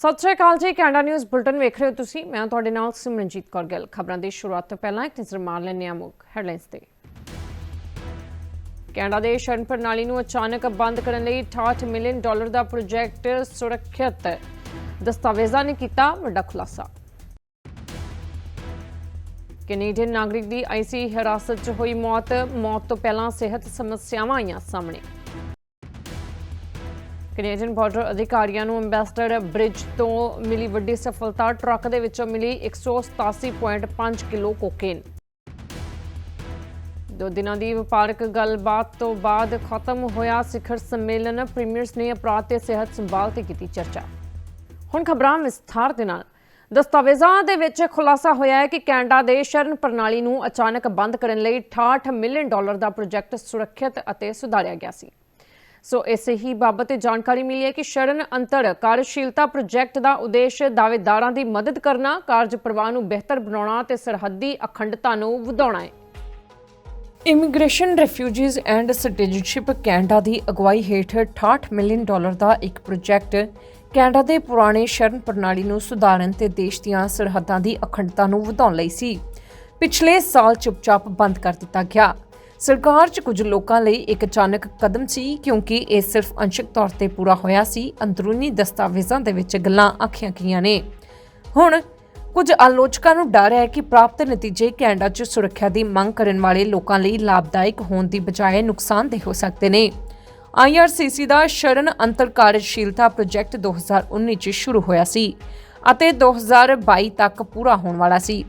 ਸਤਿ ਸ਼੍ਰੀ ਅਕਾਲ ਜੀ, Canada news bulletin ਵੇਖ ਰਹੇ ਹੋ ਤੁਸੀਂ। ਮੈਂ ਤੁਹਾਡੇ ਨਾਲ ਸਿਮਰਨਜੀਤ ਕੌਰ ਗਿੱਲ। ਖਬਰਾਂ ਦੀ ਸ਼ੁਰੂਆਤ ਤੋਂ ਪਹਿਲਾਂ ਇੱਕ ਨਜ਼ਰ ਮਾਰ ਲੈਂਦੇ ਹਾਂ ਮੁੱਖ ਹੈਡਲਾਈਨਸ ਤੇ। ਕੈਨੇਡਾ ਦੇ ਸ਼ਰਨ ਪ੍ਰਣਾਲੀ ਨੂੰ ਅਚਾਨਕ ਬੰਦ ਕਰਨ ਲਈ 68 ਮਿਲੀਅਨ ਡਾਲਰ ਦਾ ਪ੍ਰੋਜੈਕਟ ਸੁਰੱਖਿਅਤ ਦਸਤਾਵੇਜ਼ਾਂ ਨੇ ਕੀਤਾ ਵੱਡਾ ਖੁਲਾਸਾ। ਕੈਨੇਡੀਅਨ ਨਾਗਰਿਕ ਦੀ ਆਈਸੀ ਹਿਰਾਸਤ 'ਚ ਹੋਈ ਮੌਤ। ਮੌਤ ਤੋਂ ਪਹਿਲਾਂ ਸਿਹਤ ਸਮੱਸਿਆਵਾਂ ਆਈਆਂ ਸਾਹਮਣੇ। ਕੈਨੇਡੀਅਨ ਬਾਰਡਰ ਅਧਿਕਾਰੀਆਂ ਨੂੰ ਅੰਬੈਸਡਰ ਬ੍ਰਿਜ ਤੋਂ ਮਿਲੀ ਵੱਡੀ ਸਫਲਤਾ, ਟਰੱਕ ਦੇ ਵਿੱਚੋਂ ਮਿਲੀ 187.5 ਕਿਲੋ ਕੋਕੇਨ। ਦੋ ਦਿਨਾਂ ਦੀ ਵਪਾਰਕ ਗੱਲਬਾਤ ਤੋਂ ਬਾਅਦ ਖਤਮ ਹੋਇਆ ਸਿਖਰ ਸੰਮੇਲਨ। ਪ੍ਰੀਮੀਅਰਸ ਨੇ ਅਪਰਾਧ ਤੇ ਸਿਹਤ ਸੰਭਾਲ ਤੇ ਕੀਤੀ ਚਰਚਾ। ਹੁਣ ਖਬਰਾਂ ਵਿਸਥਾਰ ਦੇ ਨਾਲ। ਦਸਤਾਵੇਜ਼ਾਂ ਦੇ ਵਿੱਚ ਖੁਲਾਸਾ ਹੋਇਆ ਹੈ ਕਿ ਕੈਨੇਡਾ ਦੇ ਸ਼ਰਨ ਪ੍ਰਣਾਲੀ ਨੂੰ ਅਚਾਨਕ ਬੰਦ ਕਰਨ ਲਈ 68 ਮਿਲੀਅਨ ਡਾਲਰ ਦਾ ਪ੍ਰੋਜੈਕਟ ਸੁਰੱਖਿਅਤ ਅਤੇ ਸੁਧਾਰਿਆ ਗਿਆ ਸੀ। ਸੋ ਇਸੇ ਹੀ ਬਾਬਤ ਜਾਣਕਾਰੀ ਮਿਲੀ ਹੈ ਕਿ ਸ਼ਰਨ ਅੰਤਰ ਕਾਰਜਸ਼ੀਲਤਾ ਪ੍ਰੋਜੈਕਟ ਦਾ ਉਦੇਸ਼ ਦਾਅਵੇਦਾਰਾਂ ਦੀ ਮਦਦ ਕਰਨਾ, ਕਾਰਜ ਪ੍ਰਵਾਹ ਨੂੰ ਬਿਹਤਰ ਬਣਾਉਣਾ ਤੇ ਸਰਹੱਦੀ ਅਖੰਡਤਾ ਨੂੰ ਵਧਾਉਣਾ ਹੈ। Immigration refugees and citizenship Canada ਦੀ ਅਗਵਾਈ ਹੇਠ 68 ਮਿਲੀਅਨ ਡਾਲਰ ਦਾ ਇੱਕ ਪ੍ਰੋਜੈਕਟ ਕੈਨੇਡਾ ਦੇ ਪੁਰਾਣੇ ਸ਼ਰਨ ਪ੍ਰਣਾਲੀ ਨੂੰ ਸੁਧਾਰਨ ਤੇ ਦੇਸ਼ ਦੀਆਂ ਸਰਹੱਦਾਂ ਦੀ ਅਖੰਡਤਾ ਨੂੰ ਵਧਾਉਣ ਲਈ ਸੀ। ਪਿਛਲੇ ਸਾਲ ਚੁੱਪਚਾਪ ਬੰਦ ਕਰ ਦਿੱਤਾ ਗਿਆ। ਸਰਕਾਰ 'ਚ ਕੁਝ ਲੋਕਾਂ ਲਈ ਇੱਕ ਅਚਾਨਕ ਕਦਮ ਸੀ, ਕਿਉਂਕਿ ਇਹ ਸਿਰਫ ਅੰਸ਼ਕ ਤੌਰ ਤੇ ਪੂਰਾ ਹੋਇਆ ਸੀ। ਅੰਦਰੂਨੀ ਦਸਤਾਵੇਜ਼ਾਂ ਦੇ ਵਿੱਚ ਗੱਲਾਂ ਆਖੀਆਂ ਗਈਆਂ ਨੇ। ਹੁਣ ਕੁਝ ਆਲੋਚਕਾਂ ਨੂੰ ਡਰ ਹੈ ਕਿ ਪ੍ਰਾਪਤ ਨਤੀਜੇ ਕੈਨੇਡਾ 'ਚ ਸੁਰੱਖਿਆ ਦੀ ਮੰਗ ਕਰਨ ਵਾਲੇ ਲੋਕਾਂ ਲਈ ਲਾਭਦਾਇਕ ਹੋਣ ਦੀ ਬਜਾਏ ਨੁਕਸਾਨਦੇਹ ਹੋ ਸਕਦੇ ਨੇ। IRCC ਦਾ ਸ਼ਰਨ ਅੰਤਰ ਕਾਰਜਸ਼ੀਲਤਾ ਪ੍ਰੋਜੈਕਟ 2019 'ਚ ਸ਼ੁਰੂ ਹੋਇਆ ਸੀ ਅਤੇ 2022 ਤੱਕ ਪੂਰਾ ਹੋਣ ਵਾਲਾ ਸੀ।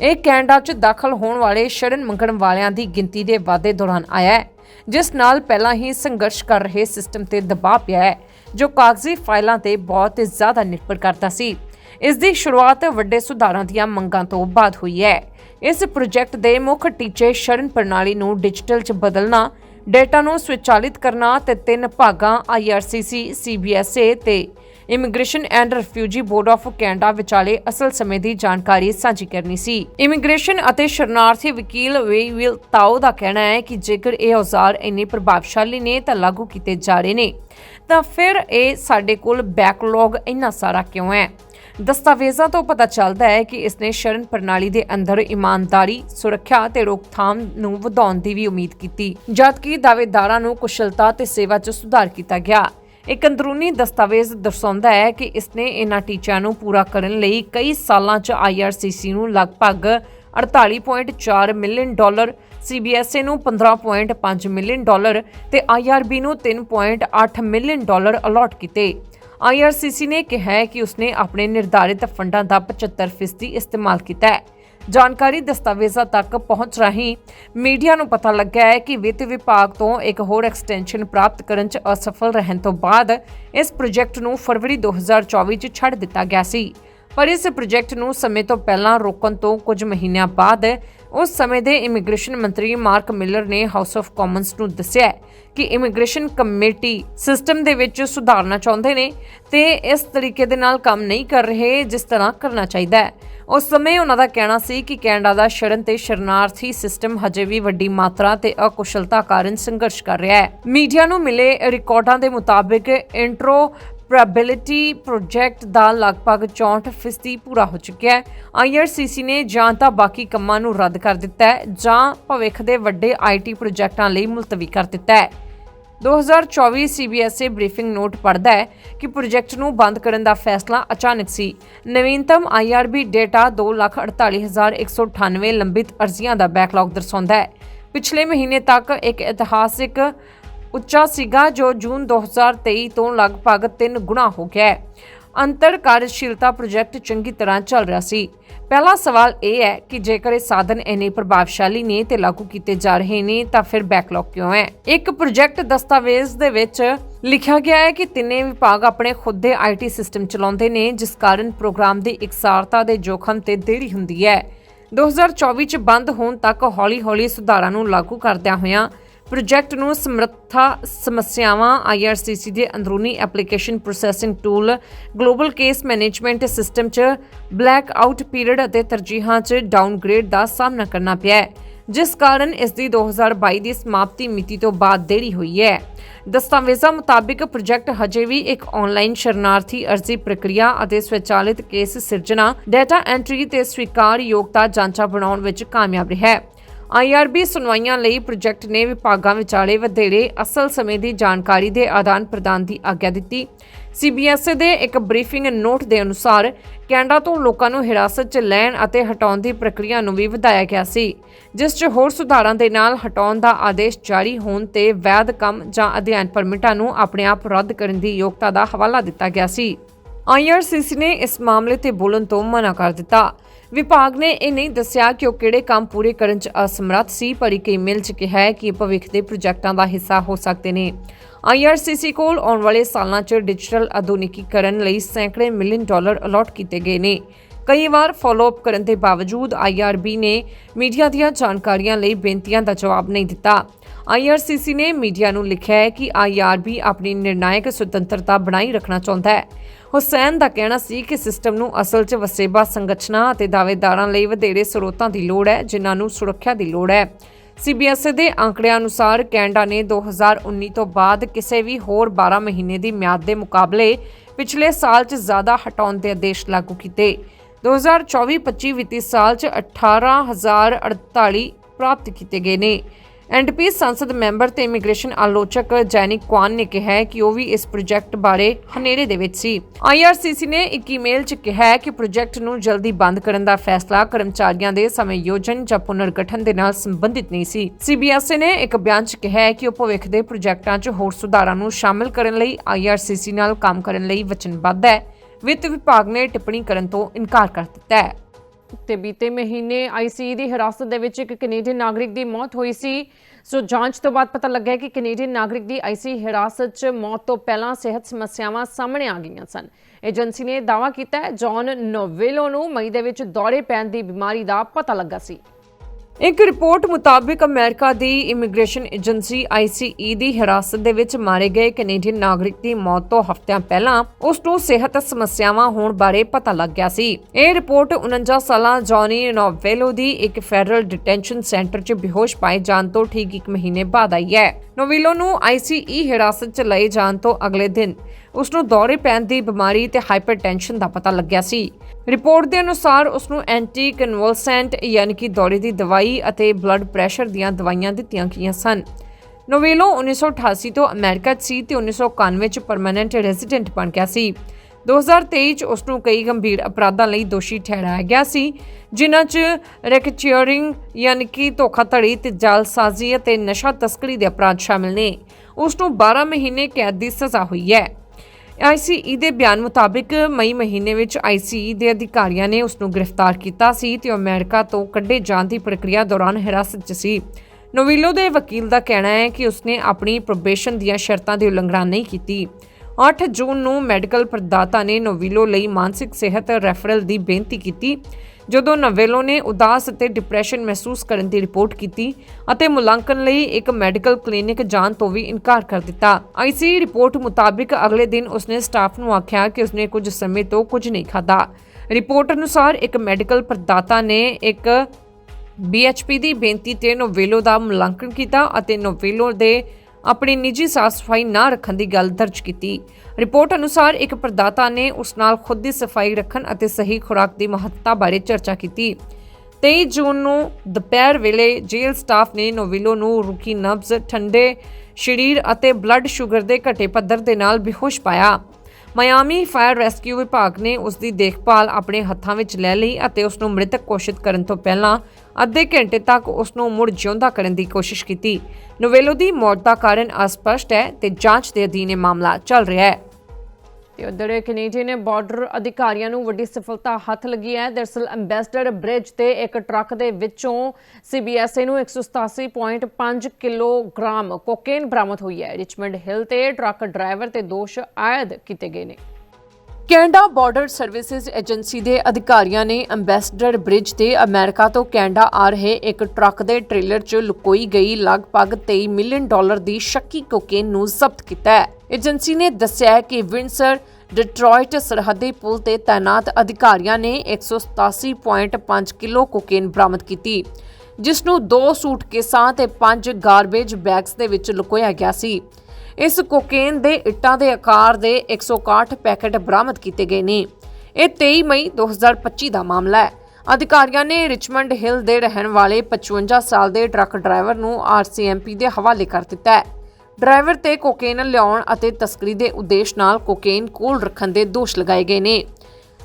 ਇਹ ਕੈਨੇਡਾ 'ਚ ਦਾਖਲ ਹੋਣ ਵਾਲੇ ਸ਼ਰਨ ਮੰਗਣ ਵਾਲਿਆਂ ਦੀ ਗਿਣਤੀ ਦੇ ਵਾਧੇ ਦੌਰਾਨ ਆਇਆ ਹੈ, ਜਿਸ ਨਾਲ ਪਹਿਲਾਂ ਹੀ ਸੰਘਰਸ਼ ਕਰ ਰਹੇ ਸਿਸਟਮ ਤੇ ਦਬਾਅ ਪਿਆ ਹੈ, ਜੋ ਕਾਗਜ਼ੀ ਫਾਈਲਾਂ ਤੇ ਬਹੁਤ ਜ਼ਿਆਦਾ ਨਿਰਭਰ ਕਰਦਾ ਸੀ। ਇਸ ਦੀ ਸ਼ੁਰੂਆਤ ਵੱਡੇ ਸੁਧਾਰਾਂ ਦੀਆਂ ਮੰਗਾਂ ਤੋਂ ਬਾਅਦ ਹੋਈ ਹੈ। ਇਸ ਪ੍ਰੋਜੈਕਟ ਦੇ ਮੁੱਖ ਟੀਚੇ ਸ਼ਰਨ ਪ੍ਰਣਾਲੀ ਨੂੰ ਡਿਜੀਟਲ 'ਚ ਬਦਲਣਾ, ਡੇਟਾ ਨੂੰ ਸਵੈਚਾਲਿਤ ਕਰਨਾ ਤੇ ਤਿੰਨ ਭਾਗਾਂ IRCC CBSA ਤੇ immigration and refugee board of Canada ਵਿਚਾਲੇ ਅਸਲ ਸਮੇਂ ਦੀ ਜਾਣਕਾਰੀ ਸਾਂਝੀ ਕਰਨੀ ਸੀ। ਇਮੀਗ੍ਰੇਸ਼ਨ ਅਤੇ ਸ਼ਰਨਾਰਥੀ ਵਕੀਲ ਵੇ ਤਾਓ ਦਾ ਕਹਿਣਾ ਹੈ ਕਿ ਜੇਕਰ ਇਹ ਔਜ਼ਾਰ ਇੰਨੇ ਪ੍ਰਭਾਵਸ਼ਾਲੀ ਨੇ ਤਾਂ ਲਾਗੂ ਕੀਤੇ ਜਾ ਰਹੇ ਨੇ, ਤਾਂ ਫਿਰ ਇਹ ਸਾਡੇ ਕੋਲ ਬੈਕਲੌਗ ਇੰਨਾ ਸਾਰਾ ਕਿਉਂ ਹੈ? ਦਸਤਾਵੇਜ਼ਾਂ ਤੋਂ ਪਤਾ ਚੱਲਦਾ ਹੈ ਕਿ ਇਸਨੇ ਸ਼ਰਨ ਪ੍ਰਣਾਲੀ ਦੇ ਅੰਦਰ ਇਮਾਨਦਾਰੀ, ਸੁਰੱਖਿਆ ਤੇ ਰੋਕਥਾਮ ਨੂੰ ਵਧਾਉਣ ਦੀ ਵੀ ਉਮੀਦ ਕੀਤੀ। ਜਦਕਿ ਦਾਅਵੇਦਾਰਾਂ ਨੂੰ ਕੁਸ਼ਲਤਾ ਤੇ ਸੇਵਾ 'ਚ ਸੁਧਾਰ ਕੀਤਾ ਗਿਆ ਇੱਕ ਅੰਦਰੂਨੀ ਦਸਤਾਵੇਜ਼ ਦਰਸਾਉਂਦਾ ਹੈ ਕਿ ਇਸਨੇ ਇਹਨਾਂ ਟੀਚਿਆਂ ਨੂੰ ਪੂਰਾ ਕਰਨ ਲਈ ਕਈ ਸਾਲਾਂ 'ਚ IRCC ਨੂੰ ਲਗਭਗ 48.4 ਮਿਲੀਅਨ ਡਾਲਰ CBSA ਨੂੰ 15.5 ਮਿਲੀਅਨ ਡਾਲਰ ਤੇ IRB ਨੂੰ 3.8 ਮਿਲੀਅਨ ਡਾਲਰ ਅਲਾਟ ਕੀਤੇ। IRCC ਨੇ ਕਿਹਾ ਹੈ ਕਿ ਉਸਨੇ ਆਪਣੇ ਨਿਰਧਾਰਿਤ ਫੰਡਾਂ ਦਾ 75% ਇਸਤੇਮਾਲ ਕੀਤਾ ਹੈ। ਜਾਣਕਾਰੀ ਦਸਤਾਵੇਜ਼ਾਂ ਤੱਕ ਪਹੁੰਚ ਰਹੀ ਮੀਡੀਆ ਨੂੰ ਪਤਾ ਲੱਗਿਆ ਹੈ ਕਿ ਵਿੱਤ ਵਿਭਾਗ ਤੋਂ ਇੱਕ ਹੋਰ ਐਕਸਟੈਂਸ਼ਨ ਪ੍ਰਾਪਤ ਕਰਨ 'ਚ ਅਸਫਲ ਰਹਿਣ ਤੋਂ ਬਾਅਦ ਇਸ ਪ੍ਰੋਜੈਕਟ ਨੂੰ ਫਰਵਰੀ 2024 'ਚ ਛੱਡ ਦਿੱਤਾ ਗਿਆ ਸੀ। ਪਰ ਇਸ ਪ੍ਰੋਜੈਕਟ ਨੂੰ ਸਮੇਂ ਤੋਂ ਪਹਿਲਾਂ ਰੋਕਣ ਤੋਂ ਕੁਝ ਮਹੀਨਿਆਂ ਬਾਅਦ ਉਸ ਸਮੇਂ ਦੇ ਇਮੀਗ੍ਰੇਸ਼ਨ ਮੰਤਰੀ ਮਾਰਕ ਮਿਲਰ ਨੇ ਹਾਊਸ ਆਫ ਕਾਮਨਸ ਨੂੰ ਦੱਸਿਆ ਕਿ ਇਮੀਗ੍ਰੇਸ਼ਨ ਕਮੇਟੀ ਸਿਸਟਮ ਦੇ ਵਿੱਚ ਸੁਧਾਰਨਾ ਚਾਹੁੰਦੇ ਨੇ ਤੇ ਇਸ ਤਰੀਕੇ ਦੇ ਨਾਲ ਕੰਮ ਨਹੀਂ ਕਰ ਰਹੇ ਜਿਸ ਤਰ੍ਹਾਂ ਕਰਨਾ ਚਾਹੀਦਾ ਹੈ। ਉਸ ਸਮੇਂ ਉਹਨਾਂ ਦਾ ਕਹਿਣਾ ਸੀ ਕਿ ਕੈਨੇਡਾ ਦਾ ਸ਼ਰਨ ਤੇ ਸ਼ਰਨਾਰਥੀ ਸਿਸਟਮ ਹਜੇ ਵੀ ਵੱਡੀ ਮਾਤਰਾ ਤੇ ਅਕੁਸ਼ਲਤਾ ਕਾਰਨ ਸੰਘਰਸ਼ ਕਰ ਰਿਹਾ ਹੈ। ਮੀਡੀਆ ਨੂੰ ਮਿਲੇ ਰਿਕਾਰਡਾਂ ਦੇ ਮੁਤਾਬਕ ਇੰਟਰੋ ਪ੍ਰੋਬੈਬਿਲਿਟੀ ਪ੍ਰੋਜੈਕਟ ਦਾ ਲਗਭਗ 64% ਪੂਰਾ ਹੋ ਚੁੱਕਿਆ ਹੈ। IRCC ਨੇ ਜਾਂ ਤਾਂ ਬਾਕੀ ਕੰਮਾਂ ਨੂੰ ਰੱਦ ਕਰ ਦਿੱਤਾ ਹੈ ਜਾਂ ਭਵਿੱਖ ਦੇ ਵੱਡੇ IT ਪ੍ਰੋਜੈਕਟਾਂ ਲਈ ਮੁਲਤਵੀ ਕਰ ਦਿੱਤਾ ਹੈ। 2024 CBSA ਬਰੀਫਿੰਗ ਨੋਟ ਪੜਦਾ ਹੈ ਕਿ ਪ੍ਰੋਜੈਕਟ ਨੂੰ ਬੰਦ ਕਰਨ ਦਾ ਫੈਸਲਾ ਅਚਾਨਕ ਸੀ। ਨਵੀਨਤਮ IRB ਡੇਟਾ 248198 ਲੰਬਿਤ ਅਰਜ਼ੀਆਂ ਦਾ ਬੈਕਲੌਗ ਦਰਸਾਉਂਦਾ ਹੈ। ਪਿਛਲੇ ਮਹੀਨੇ ਤੱਕ ਇੱਕ ਇਤਿਹਾਸਿਕ ਉੱਚਾ ਸੀਗਾ ਜੋ ਜੂਨ 2023 ਤੋਂ ਲਗਭਗ 3 ਗੁਣਾ ਹੋ ਗਿਆ ਹੈ। ਅੰਤਰ ਕਾਰਜਸ਼ੀਲਤਾ ਪ੍ਰੋਜੈਕਟ ਚੰਗੀ ਤਰ੍ਹਾਂ ਚੱਲ ਰਿਹਾ ਸੀ। ਪਹਿਲਾ ਸਵਾਲ ਇਹ ਹੈ ਕਿ ਜੇਕਰ ਇਹ ਸਾਧਨ ਇੰਨੇ ਪ੍ਰਭਾਵਸ਼ਾਲੀ ਨੇ ਤੇ ਲਾਗੂ ਕੀਤੇ ਜਾ ਰਹੇ ਨੇ, ਤਾਂ ਫਿਰ ਬੈਕਲੌਗ ਕਿਉਂ ਹੈ? ਇੱਕ ਪ੍ਰੋਜੈਕਟ ਦਸਤਾਵੇਜ਼ ਦੇ ਵਿੱਚ ਲਿਖਿਆ ਗਿਆ ਹੈ ਕਿ ਤਿੰਨੇ ਵਿਭਾਗ ਆਪਣੇ ਖੁਦ ਦੇ ਆਈਟੀ ਸਿਸਟਮ ਚਲਾਉਂਦੇ ਨੇ, ਜਿਸ ਕਾਰਨ ਪ੍ਰੋਗਰਾਮ ਦੀ ਇਕਸਾਰਤਾ ਦੇ ਜੋਖਮ ਤੇ ਦੇਰੀ ਹੁੰਦੀ ਹੈ। 2024 ਚ ਬੰਦ ਹੋਣ ਤੱਕ ਹੌਲੀ-ਹੌਲੀ ਸੁਧਾਰਾਂ ਨੂੰ ਲਾਗੂ ਕਰਦਿਆਂ ਹੋਇਆਂ ਪ੍ਰੋਜੈਕਟ ਨੂੰ ਸਮਰੱਥਾ ਸਮੱਸਿਆਵਾਂ IRCC ਦੇ ਅੰਦਰੂਨੀ application processing tool, global case management system 'ਚ ਬਲੈਕ ਆਊਟ ਪੀਰੀਅਡ ਅਤੇ ਤਰਜੀਹਾਂ 'ਚ ਡਾਊਨਗ੍ਰੇਡ ਦਾ ਸਾਹਮਣਾ ਕਰਨਾ ਪਿਆ ਹੈ, ਜਿਸ ਕਾਰਨ ਇਸ ਦੀ 2022 ਦੀ ਸਮਾਪਤੀ ਮਿਤੀ ਤੋਂ ਬਾਅਦ ਦੇਰੀ ਹੋਈ ਹੈ। ਦਸਤਾਵੇਜ਼ਾਂ ਮੁਤਾਬਿਕ ਪ੍ਰੋਜੈਕਟ ਹਜੇ ਵੀ ਇੱਕ ਆਨਲਾਈਨ ਸ਼ਰਨਾਰਥੀ ਅਰਜ਼ੀ ਪ੍ਰਕਿਰਿਆ ਅਤੇ ਸਵੈਚਾਲਿਤ ਕੇਸ ਸਿਰਜਣਾ, ਡਾਟਾ ਐਂਟਰੀ ਤੇ ਸਵੀਕਾਰ ਯੋਗਤਾ ਜਾਂਚਾ ਬਣਾਉਣ ਵਿੱਚ ਕਾਮਯਾਬ ਰਿਹਾ ਹੈ। ਆਈਆਰਬੀ ਸੁਣਵਾਈਆਂ ਲਈ ਪ੍ਰੋਜੈਕਟ ਨੇ ਵਿਭਾਗਾਂ ਵਿਚਾਲੇ ਵਧੇਰੇ ਅਸਲ ਸਮੇਂ ਦੀ ਜਾਣਕਾਰੀ ਦੇ ਆਦਾਨ ਪ੍ਰਦਾਨ ਦੀ ਆਗਿਆ ਦਿੱਤੀ। ਸੀਬੀਐਸਈ ਦੇ ਇੱਕ ਬਰੀਫਿੰਗ ਨੋਟ ਦੇ ਅਨੁਸਾਰ ਕੈਨੇਡਾ ਤੋਂ ਲੋਕਾਂ ਨੂੰ ਹਿਰਾਸਤ 'ਚ ਲੈਣ ਅਤੇ ਹਟਾਉਣ ਦੀ ਪ੍ਰਕਿਰਿਆ ਨੂੰ ਵੀ ਵਧਾਇਆ ਗਿਆ ਸੀ, ਜਿਸ 'ਚ ਹੋਰ ਸੁਧਾਰਾਂ ਦੇ ਨਾਲ ਹਟਾਉਣ ਦਾ ਆਦੇਸ਼ ਜਾਰੀ ਹੋਣ ਤੇ ਵੈਧ ਕੰਮ ਜਾਂ ਅਧਿਐਨ ਪਰਮਿਟਾਂ ਨੂੰ ਆਪਣੇ ਆਪ ਰੱਦ ਕਰਨ ਦੀ ਯੋਗਤਾ ਦਾ ਹਵਾਲਾ ਦਿੱਤਾ ਗਿਆ ਸੀ। ਆਈਆਰਸੀਸੀ ਨੇ ਇਸ ਮਾਮਲੇ ਤੇ ਬੋਲਣ ਤੋਂ ਮਨਾ ਕਰ ਦਿੱਤਾ। ਵਿਭਾਗ ਨੇ ਇਹ ਨਹੀਂ ਦੱਸਿਆ ਕਿ ਉਹ ਕਿਹੜੇ ਕੰਮ ਪੂਰੇ ਕਰਨ 'ਚ ਅਸਮਰੱਥ ਸੀ, ਪਰ ਇੱਕ ਈਮੇਲ 'ਚ ਕਿਹਾ ਹੈ ਕਿ ਭਵਿੱਖ ਦੇ ਪ੍ਰੋਜੈਕਟਾਂ ਦਾ ਹਿੱਸਾ ਹੋ ਸਕਦੇ ਨੇ। ਆਈਆਰਸੀਸੀ ਕੋਲ ਆਉਣ ਵਾਲੇ ਸਾਲਾਂ 'ਚ ਡਿਜੀਟਲ ਆਧੁਨਿਕੀਕਰਨ ਲਈ ਸੈਂਕੜੇ ਮਿਲੀਅਨ ਡਾਲਰ ਅਲਾਟ ਕੀਤੇ ਗਏ ਨੇ। ਕਈ ਵਾਰ ਫਾਲੋਅਪ ਕਰਨ ਦੇ ਬਾਵਜੂਦ ਆਈਆਰਬੀ ਨੇ ਮੀਡੀਆ ਦੀਆਂ ਜਾਣਕਾਰੀਆਂ ਲਈ ਬੇਨਤੀਆਂ ਦਾ ਜਵਾਬ ਨਹੀਂ ਦਿੱਤਾ। ਆਈਆਰਸੀਸੀ ਨੇ ਮੀਡੀਆ ਨੂੰ ਲਿਖਿਆ ਹੈ ਕਿ ਆਈਆਰਬੀ ਆਪਣੀ ਨਿਰਣਾਇਕ ਸੁਤੰਤਰਤਾ ਬਣਾਈ ਰੱਖਣਾ ਚਾਹੁੰਦਾ ਹੈ। ਹੁਸੈਨ ਦਾ ਕਹਿਣਾ ਸੀ ਕਿ ਸਿਸਟਮ ਨੂੰ ਅਸਲ 'ਚ ਵਸੇਬਾ ਸੰਗਠਨਾਂ ਅਤੇ ਦਾਅਵੇਦਾਰਾਂ ਲਈ ਵਧੇਰੇ ਸਰੋਤਾਂ ਦੀ ਲੋੜ ਹੈ, ਜਿਨ੍ਹਾਂ ਨੂੰ ਸੁਰੱਖਿਆ ਦੀ ਲੋੜ ਹੈ। ਸੀਬੀਐਸਈ ਦੇ ਅੰਕੜਿਆਂ ਅਨੁਸਾਰ ਕੈਨੇਡਾ ਨੇ 2019 ਤੋਂ ਬਾਅਦ ਕਿਸੇ ਵੀ ਹੋਰ 12 ਮਹੀਨੇ ਦੀ ਮਿਆਦ ਦੇ ਮੁਕਾਬਲੇ ਪਿਛਲੇ ਸਾਲ 'ਚ ਜ਼ਿਆਦਾ ਹਟਾਉਣ ਦੇ ਆਦੇਸ਼ ਲਾਗੂ ਕੀਤੇ। 2024-25 ਵਿੱਤੀ ਸਾਲ 'ਚ 18048 ਪ੍ਰਾਪਤ ਕੀਤੇ ਗਏ ਨੇ। ਐਨਡੀਪੀ ਸੰਸਦ ਮੈਂਬਰ ਤੇ ਇਮੀਗ੍ਰੇਸ਼ਨ ਆਲੋਚਕ ਜੈਨਿਕ ਕੁਆਨ ਨੇ ਕਿਹਾ ਹੈ ਕਿ ਉਹ ਵੀ ਇਸ ਪ੍ਰੋਜੈਕਟ ਬਾਰੇ ਹਨੇਰੇ ਦੇ ਵਿੱਚ ਸੀ। ਆਈਆਰਸੀਸੀ ਨੇ ਇੱਕ ਈਮੇਲ 'ਚ ਕਿਹਾ ਹੈ ਕਿ ਪ੍ਰੋਜੈਕਟ ਨੂੰ ਜਲਦੀ ਬੰਦ ਕਰਨ ਦਾ ਫੈਸਲਾ ਕਰਮਚਾਰੀਆਂ ਦੇ ਸਮਾਯੋਜਨ ਜਾਂ ਪੁਨਰਗਠਨ ਦੇ ਨਾਲ ਸੰਬੰਧਿਤ ਨਹੀਂ ਸੀ। ਸੀਬੀਐਸਈ ਨੇ ਇੱਕ ਬਿਆਨ 'ਚ ਕਿਹਾ ਹੈ ਕਿ ਉਹ ਭਵਿੱਖ ਦੇ ਪ੍ਰੋਜੈਕਟਾਂ 'ਚ ਹੋਰ ਸੁਧਾਰਾਂ ਨੂੰ ਸ਼ਾਮਲ ਕਰਨ ਲਈ ਆਈਆਰਸੀਸੀ ਨਾਲ ਕੰਮ ਕਰਨ ਲਈ ਵਚਨਬੱਧ ਹੈ। ਵਿੱਤ ਵਿਭਾਗ ਨੇ ਟਿੱਪਣੀ ਕਰਨ ਤੋਂ ਇਨਕਾਰ ਕਰ ਦਿੱਤਾ ਹੈ। ਤੇ ਬੀਤੇ ਮਹੀਨੇ ਆਈਸੀਈ ਦੀ ਹਿਰਾਸਤ ਦੇ ਵਿੱਚ ਇੱਕ ਕੈਨੇਡੀਅਨ ਨਾਗਰਿਕ ਦੀ ਮੌਤ ਹੋਈ ਸੀ। ਸੋ ਜਾਂਚ ਤੋਂ ਬਾਅਦ ਪਤਾ ਲੱਗਿਆ ਕਿ ਕੈਨੇਡੀਅਨ ਨਾਗਰਿਕ ਦੀ ਆਈਸੀਈ ਹਿਰਾਸਤ 'ਚ ਮੌਤ ਤੋਂ ਪਹਿਲਾਂ ਸਿਹਤ ਸਮੱਸਿਆਵਾਂ ਸਾਹਮਣੇ ਆ ਗਈਆਂ ਸਨ। ਏਜੰਸੀ ਨੇ ਦਾਅਵਾ ਕੀਤਾ ਹੈ, ਜੌਨ ਨੋਵੇਲੋ ਨੂੰ ਮਈ ਦੇ ਵਿੱਚ ਦੌਰੇ ਪੈਣ ਦੀ ਬਿਮਾਰੀ ਦਾ ਪਤਾ ਲੱਗਾ ਸੀ। ਇੱਕ ਰਿਪੋਰਟ ਮੁਤਾਬਕ ਅਮਰੀਕਾ ਦੀ ਇਮੀਗ੍ਰੇਸ਼ਨ ਏਜੰਸੀ ICE ਦੀ ਹਿਰਾਸਤ ਦੇ ਵਿੱਚ ਮਾਰੇ ਗਏ ਕੈਨੇਡੀਅਨ ਨਾਗਰਿਕ ਦੀ ਮੌਤ ਤੋਂ ਹਫ਼ਤਿਆਂ ਪਹਿਲਾਂ ਉਸ ਨੂੰ ਸਿਹਤ ਸਮੱਸਿਆਵਾਂ ਹੋਣ ਬਾਰੇ ਪਤਾ ਲੱਗ ਗਿਆ ਸੀ। ਇਹ ਰਿਪੋਰਟ 49 ਸਾਲਾਂ ਜੌਨੀ ਨੋਵੇਲੋ ਦੀ ਇੱਕ ਫੈਡਰਲ ਡਿਟੈਂਸ਼ਨ ਸੈਂਟਰ 'ਚ ਬੇਹੋਸ਼ ਪਾਏ ਜਾਣ ਤੋਂ ਠੀਕ ਇੱਕ ਮਹੀਨੇ ਬਾਅਦ ਆਈ ਹੈ। ਨੋਵੇਲੋ ਨੂੰ ICE ਹਿਰਾਸਤ 'ਚ ਲਏ ਜਾਣ ਤੋਂ ਅਗਲੇ ਦਿਨ ਉਸ ਨੂੰ ਦੌਰੇ ਪੈਣ ਦੀ ਬਿਮਾਰੀ ਤੇ ਹਾਈਪਰਟੈਂਸ਼ਨ ਦਾ ਪਤਾ ਲੱਗਿਆ ਸੀ। ਰਿਪੋਰਟ ਦੇ ਅਨੁਸਾਰ ਉਸ ਨੂੰ ਐਂਟੀ ਕਨਵਲਸੈਂਟ ਯਾਨੀ ਕਿ ਦੌਰੇ ਦੀ ਦਵਾਈ ਅਤੇ ਬਲੱਡ ਪ੍ਰੈਸ਼ਰ ਦੀਆਂ ਦਵਾਈਆਂ ਦਿੱਤੀਆਂ ਗਈਆਂ ਸਨ। ਨੋਵੇਲੋ 1988 ਤੋਂ ਅਮਰੀਕਾ 'ਚ ਸੀ ਤੇ 1991 'ਚ ਪਰਮਨੈਂਟ ਰੈਜ਼ੀਡੈਂਟ ਬਣ ਗਿਆ ਸੀ। 2023 'ਚ ਉਸ ਨੂੰ ਕਈ ਗੰਭੀਰ ਅਪਰਾਧਾਂ ਲਈ ਦੋਸ਼ੀ ਠਹਿਰਾਇਆ ਗਿਆ ਸੀ, ਜਿਨ੍ਹਾਂ 'ਚ ਰੈਕਚੀਅਰਿੰਗ ਯਾਨੀ ਕਿ ਧੋਖਾਧੜੀ, ਤੇ ਜਾਲਸਾਜ਼ੀ ਅਤੇ ਨਸ਼ਾ ਤਸਕਰੀ ਦੇ ਅਪਰਾਧ ਸ਼ਾਮਿਲ ਨੇ। ਉਸ ਨੂੰ 12 ਮਹੀਨੇ ਕੈਦ ਦੀ ਸਜ਼ਾ ਹੋਈ ਹੈ। ਆਈਸੀਈ ਦੇ ਬਿਆਨ ਮੁਤਾਬਿਕ ਮਈ ਮਹੀਨੇ ਵਿੱਚ ਆਈਸੀਈ ਦੇ ਅਧਿਕਾਰੀਆਂ ਨੇ ਉਸ ਨੂੰ ਗ੍ਰਿਫਤਾਰ ਕੀਤਾ ਸੀ ਤੇ ਉਹ ਅਮਰੀਕਾ ਤੋਂ ਕੱਢੇ ਜਾਣ ਦੀ ਪ੍ਰਕਿਰਿਆ ਦੌਰਾਨ ਹਿਰਾਸਤ 'ਚ ਸੀ। ਨੋਵਿਲੋ ਦੇ ਵਕੀਲ ਦਾ ਕਹਿਣਾ ਹੈ ਕਿ ਉਸਨੇ ਆਪਣੀ ਪ੍ਰੋਬੇਸ਼ਨ ਦੀਆਂ ਸ਼ਰਤਾਂ ਦੀ ਉਲੰਘਣਾ ਨਹੀਂ ਕੀਤੀ। 8 ਜੂਨ ਨੂੰ ਮੈਡੀਕਲ ਪ੍ਰਦਾਤਾ ਨੇ ਨੋਵਿਲੋ ਲਈ ਮਾਨਸਿਕ ਸਿਹਤ ਰੈਫਰਲ ਦੀ ਬੇਨਤੀ ਕੀਤੀ ਜਦੋਂ ਨਵੇਲੋ ਨੇ ਉਦਾਸ ਅਤੇ ਡਿਪਰੈਸ਼ਨ ਮਹਿਸੂਸ ਕਰਨ ਦੀ ਰਿਪੋਰਟ ਕੀਤੀ ਅਤੇ ਮੁਲਾਂਕਣ ਲਈ ਇੱਕ ਮੈਡੀਕਲ ਕਲੀਨਿਕ ਜਾਣ ਤੋਂ ਵੀ ਇਨਕਾਰ ਕਰ ਦਿੱਤਾ। ਆਈਸੀ ਰਿਪੋਰਟ ਮੁਤਾਬਿਕ ਅਗਲੇ ਦਿਨ ਉਸਨੇ ਸਟਾਫ ਨੂੰ ਆਖਿਆ ਕਿ ਉਸਨੇ ਕੁਝ ਸਮੇਂ ਤੋਂ ਕੁਝ ਨਹੀਂ ਖਾਧਾ। ਰਿਪੋਰਟ ਅਨੁਸਾਰ ਇੱਕ ਮੈਡੀਕਲ ਪ੍ਰਦਾਤਾ ਨੇ ਇੱਕ BHP ਦੀ ਬੇਨਤੀ ਤੇ ਨੋਵੇਲੋ ਦਾ ਮੁਲਾਂਕਣ ਕੀਤਾ ਅਤੇ ਨੋਵੇਲੋ ਦੇ ਆਪਣੀ ਨਿੱਜੀ ਸਾਫ਼ ਸਫ਼ਾਈ ਨਾ ਰੱਖਣ ਦੀ ਗੱਲ ਦਰਜ ਕੀਤੀ। ਰਿਪੋਰਟ ਅਨੁਸਾਰ ਇੱਕ ਪ੍ਰਦਾਤਾ ਨੇ ਉਸ ਨਾਲ ਖੁਦ ਦੀ ਸਫ਼ਾਈ ਰੱਖਣ ਅਤੇ ਸਹੀ ਖੁਰਾਕ ਦੀ ਮਹੱਤਤਾ ਬਾਰੇ ਚਰਚਾ ਕੀਤੀ। 23 ਜੂਨ ਨੂੰ ਦੁਪਹਿਰ ਵੇਲੇ ਜੇਲ੍ਹ ਸਟਾਫ ਨੇ ਨੋਵਿਲੋ ਨੂੰ ਰੁਕੀ ਨਬਜ਼, ਠੰਡੇ ਸਰੀਰ ਅਤੇ ਬਲੱਡ ਸ਼ੂਗਰ ਦੇ ਘਟੇ ਪੱਧਰ ਦੇ ਨਾਲ ਬੇਹੋਸ਼ ਪਾਇਆ। ਮਾਇਆਮੀ ਫਾਇਰ ਰੈਸਕਿਊ ਵਿਭਾਗ ਨੇ ਉਸ ਦੀ ਦੇਖਭਾਲ ਆਪਣੇ ਹੱਥਾਂ ਵਿੱਚ ਲੈ ਲਈ ਅਤੇ ਉਸ ਨੂੰ ਮ੍ਰਿਤਕ ਘੋਸ਼ਿਤ ਕਰਨ ਤੋਂ ਪਹਿਲਾਂ ਅੱਧੇ ਘੰਟੇ ਤੱਕ ਉਸ ਨੂੰ ਮੁੜ ਜਿਉਂਦਾ ਕਰਨ ਦੀ ਕੋਸ਼ਿਸ਼ ਕੀਤੀ। ਨੋਵੇਲੋ ਦੀ ਮੌਤ ਦਾ ਕਾਰਨ ਅਸਪਸ਼ਟ ਹੈ ਤੇ ਜਾਂਚ ਦੇ ਅਧੀਨ ਇਹ ਮਾਮਲਾ ਚੱਲ ਰਿਹਾ ਹੈ। ਤੇ ਉਧਰ ਕੈਨੇਡੀਅਨ ਬਾਰਡਰ ਅਧਿਕਾਰੀਆਂ ਨੂੰ ਵੱਡੀ ਸਫਲਤਾ ਹੱਥ ਲੱਗੀ ਹੈ। ਦਰਸਲ ਐਮਬੈਸਡਰ ਬ੍ਰਿਜ ਤੇ ਇੱਕ ਟਰੱਕ ਦੇ ਵਿੱਚੋਂ ਸੀਬੀਐਸਏ ਨੂੰ 187.5 ਕਿਲੋਗ੍ਰਾਮ ਕੋਕੇਨ ਬਰਾਮਦ ਹੋਈ ਹੈ। ਰਿਚਮੰਡ ਹਿਲ ਤੇ ਟਰੱਕ ਡਰਾਈਵਰ ਤੇ ਦੋਸ਼ ਆਇਦ ਕੀਤੇ ਗਏ ਨੇ। ਕੈਨੇਡਾ ਬਾਰਡਰ ਸਰਵਿਸਿਜ਼ ਏਜੰਸੀ ਦੇ ਅਧਿਕਾਰੀਆਂ ਨੇ ਐਮਬੈਸਡਰ ਬ੍ਰਿਜ ਤੇ ਅਮਰੀਕਾ ਤੋਂ ਕੈਨੇਡਾ ਆ ਰਹੇ ਇੱਕ ਟਰੱਕ ਦੇ ਟ੍ਰੇਲਰ 'ਚ ਲੁਕੋਈ ਗਈ ਲਗਭਗ 23 ਮਿਲੀਅਨ ਡਾਲਰ ਦੀ ਸ਼ੱਕੀ ਕੋਕੇਨ ਨੂੰ ਜ਼ਬਤ ਕੀਤਾ ਹੈ। ਏਜੰਸੀ ਨੇ ਦੱਸਿਆ ਕਿ ਵਿੰਸਰ ਡਿਟਰੋਇਟ ਸਰਹੱਦੀ ਪੁਲ ਤੇ ਤਾਇਨਾਤ ਅਧਿਕਾਰੀਆਂ ਨੇ 187.5 ਕਿਲੋ ਕੋਕੇਨ ਬਰਾਮਦ ਕੀਤੀ, ਜਿਸ ਨੂੰ ਦੋ ਸੂਟਕੇਸਾਂ ਤੇ ਪੰਜ ਗਾਰਬੇਜ ਬੈਗਸ ਦੇ ਵਿੱਚ ਲੁਕੋਇਆ ਗਿਆ ਸੀ। ਇਸ ਕੋਕੇਨ ਦੇ ਇੱਟਾਂ ਦੇ ਆਕਾਰ ਦੇ 161 ਪੈਕੇਟ ਬਰਾਮਦ ਕੀਤੇ ਗਏ ਨੇ। ਇਹ 23 ਮਈ 2025 ਦਾ ਮਾਮਲਾ ਹੈ। ਅਧਿਕਾਰੀਆਂ ਨੇ ਰਿਚਮੰਡ ਹਿੱਲ ਦੇ ਰਹਿਣ ਵਾਲੇ 55 ਸਾਲ ਦੇ ਟਰੱਕ ਡਰਾਈਵਰ ਨੂੰ ਆਰਸੀਐਮਪੀ ਦੇ ਹਵਾਲੇ ਕਰ ਦਿੱਤਾ ਹੈ। ਡਰਾਈਵਰ ਤੇ ਕੋਕੇਨ ਲਿਆਉਣ ਅਤੇ ਤਸਕਰੀ ਦੇ ਉਦੇਸ਼ ਨਾਲ ਕੋਕੇਨ ਕੋਲ ਰੱਖਣ ਦੇ ਦੋਸ਼ ਲਗਾਏ ਗਏ ਨੇ।